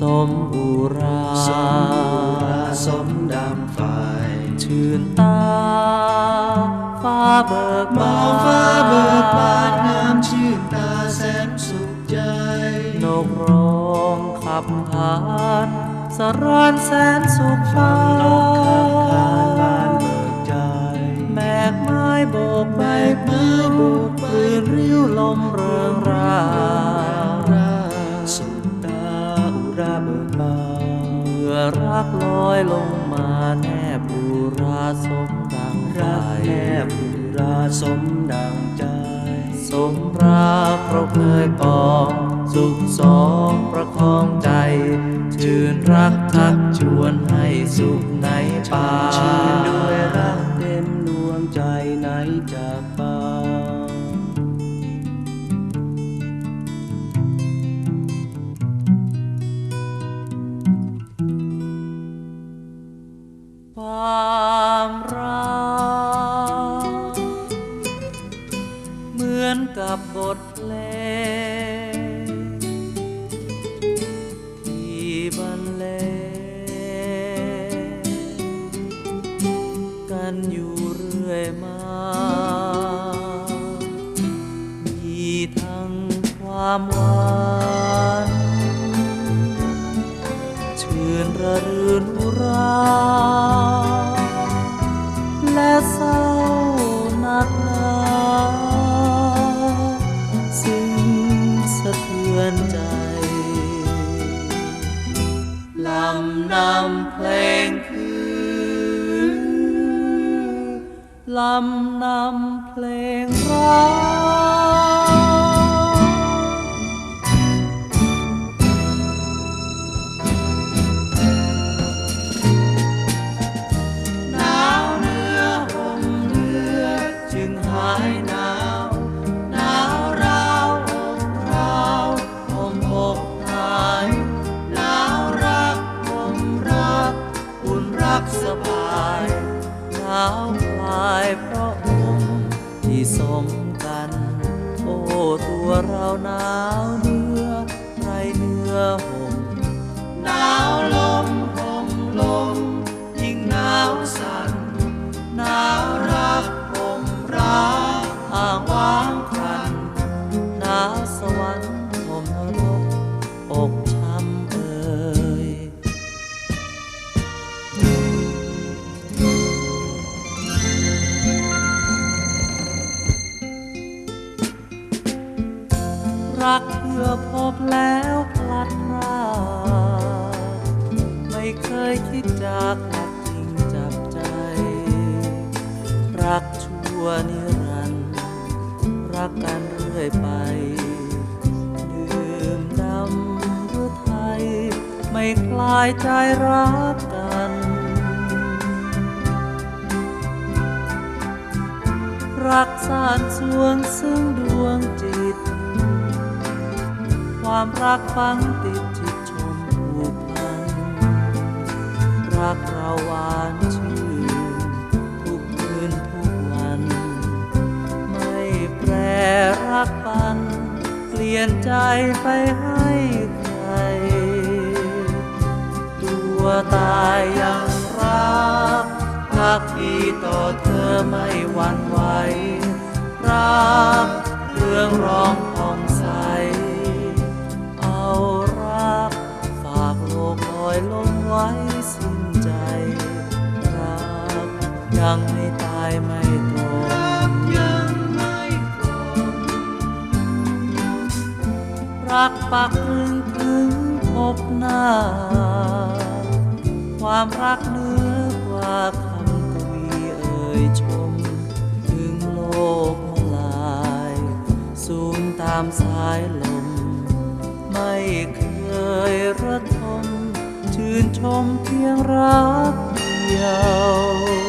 สมอุราสมบูราสมดังไฟชื่นตา ฟ้าเบิกมบาองนฟ้าเบิกบานงามชื่นตาแสนสุขใจ นกร้องขับผ่านสรานแสนสุขฟ้านกขับขานบานเบิกใจแบกไม้โบกใบแบกไม้ อยลงมาแนบบูราสมดังใจรักแนบอุราสมดังใจ สมรักเราเคยปองสุขสองประคองใจชื่นรักทักชวนให้สุขในป่าชื่นด้วยรักเต็มดวงใจไหนจากฟ้า อยู่เรื่อยมา มีทั้งความหวานชื่นระรื่นอุรา ลำนำเพลงรักหนาวเนื้อห่มเลือจึงหายหนาวหนาวราวอกราวห่มอกหายหนาวรักห่มรักอุ่นรักสบายาวพลายเพราะองค์ที่สมกัน โอ้ ตัวเราหนาว รักเพื่อพบแล้วพลัดพรากไม่เคยคิดจากรักจริงจับใจ รักชั่วนิรันดร์รักกันเรื่อยไปดื่มดำหรือไทย ไม่คลายใจรักกันรักสานสวงซึ่งดวงจิต ความรักฝังติดจิตชมผูกพัน รักเราหวานชื่นทุกคืนทุกวัน ไม่แปรรักปัน เปลี่ยนใจไปให้ใคร ตัวตายยังรักรักที่ต่อเธอไม่หวั่นไหวรักเรื่องร้อง สิ้นใจรักยังไม่ตายไม่ตรงยังไม่กลมรักปักรึงถึงพบหน้า ความรักเหนื้อกว่าคำกวีเอ่ยชม ถึงโลกมาลาย สูญตามสายลม ไม่เคย นชมเพียงรักเดียว